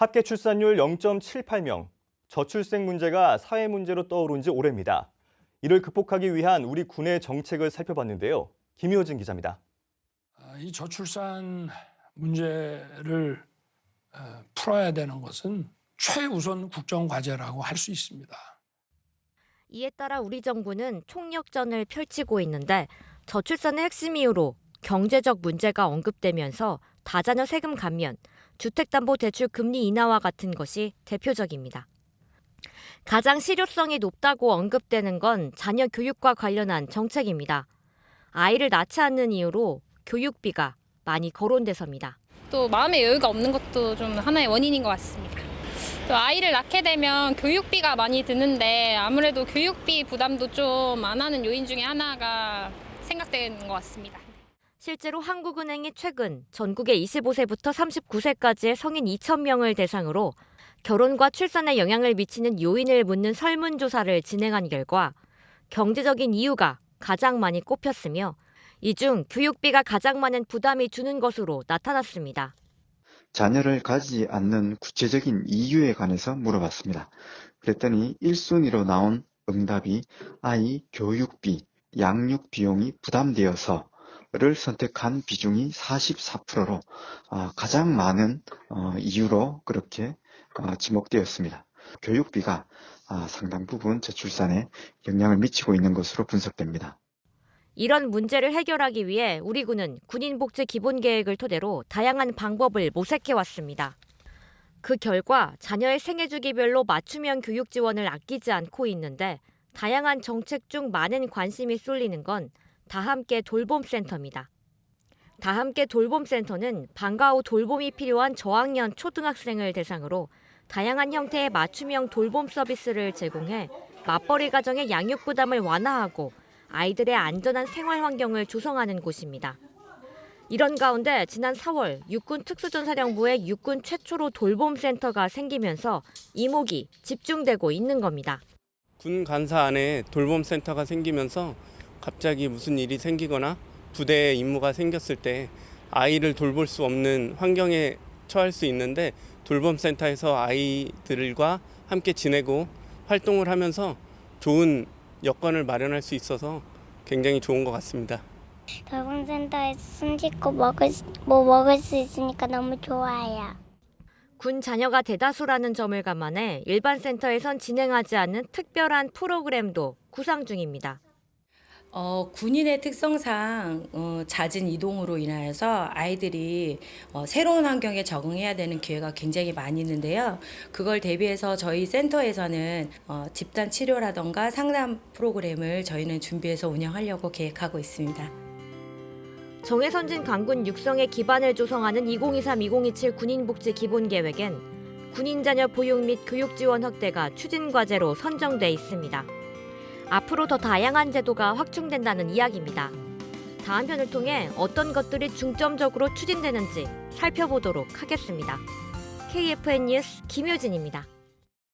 합계 출산율 0.78명, 저출생 문제가 사회 문제로 떠오른 지 오래입니다. 이를 극복하기 위한 우리 군의 정책을 살펴봤는데요. 김효진 기자입니다. 아, 이 저출산 문제를 어, 풀어야 되는 것은 최우선 국정 과제라고 할 수 있습니다. 이에 따라 우리 정부는 총력전을 펼치고 있는데 저출산의 핵심 이유로 경제적 문제가 언급되면서 다자녀 세금 감면, 주택담보대출 금리 인하와 같은 것이 대표적입니다. 가장 실효성이 높다고 언급되는 건 자녀 교육과 관련한 정책입니다. 아이를 낳지 않는 이유로 교육비가 많이 거론돼서입니다. 또 마음의 여유가 없는 것도 좀 하나의 원인인 것 같습니다. 또 아이를 낳게 되면 교육비가 많이 드는데 아무래도 교육비 부담도 좀 안 하는 요인 중에 하나가 생각되는 것 같습니다. 실제로 한국은행이 최근 전국의 25세부터 39세까지의 성인 2,000명을 대상으로 결혼과 출산에 영향을 미치는 요인을 묻는 설문조사를 진행한 결과 경제적인 이유가 가장 많이 꼽혔으며 이 중 교육비가 가장 많은 부담이 주는 것으로 나타났습니다. 자녀를 가지지 않는 구체적인 이유에 관해서 물어봤습니다. 그랬더니 1순위로 나온 응답이 아이 교육비, 양육 비용이 부담되어서 를 선택한 비중이 44%로 아, 가장 많은 어, 이유로 그렇게 어, 지목되었습니다. 교육비가 아, 상당 부분 저출산에 영향을 미치고 있는 것으로 분석됩니다. 이런 문제를 해결하기 위해 우리 군은 군인복지 기본계획을 토대로 다양한 방법을 모색해 왔습니다. 그 결과 자녀의 생애 주기별로 맞춤형 교육 지원을 아끼지 않고 있는데 다양한 정책 중 많은 관심이 쏠리는 건 다함께 돌봄센터입니다. 다함께 돌봄센터는 방과 후 돌봄이 필요한 저학년 초등학생을 대상으로 다양한 형태의 맞춤형 돌봄 서비스를 제공해 맞벌이 가정의 양육 부담을 완화하고 아이들의 안전한 생활 환경을 조성하는 곳입니다. 이런 가운데 지난 4월 육군 특수전사령부의 육군 최초로 돌봄센터가 생기면서 이목이 집중되고 있는 겁니다. 군 간사 안에 돌봄 센터가 생기면서 갑자기 무슨 일이 생기거나 부대에 임무가 생겼을 때 아이를 돌볼 수 없는 환경에 처할 수 있는데 돌봄 센터에서 아이들과 함께 지내고 활동을 하면서 좋은 여건을 마련할 수 있어서 굉장히 좋은 것 같습니다. 돌봄센터에서 숨 씻고 먹을 수- 뭐 먹을 수 있으니까 너무 좋아요. 군 자녀가 대다수라는 점을 감안해 일반 센터에선 진행하지 않는 특별한 프로그램도 구상 중입니다. 어, 군인의 특성상 어, 잦은 이동으로 인하여서 아이들이 어, 새로운 환경에 적응해야 되는 기회가 굉장히 많이 있는데요. 그걸 대비해서 저희 센터에서는 어, 집단 치료라던가 상담 프로그램을 저희는 준비해서 운영하려고 계획하고 있습니다. 정해선진 강군 육성의 기반을 조성하는 2023-2027 군인복지 기본계획엔 군인 자녀 보육 및 교육 지원 확대가 추진 과제로 선정돼 있습니다. 앞으로 더 다양한 제도가 확충된다는 이야기입니다. 다음 편을 통해 어떤 것들이 중점적으로 추진되는지 살펴보도록 하겠습니다. KFN 뉴스 김효진입니다.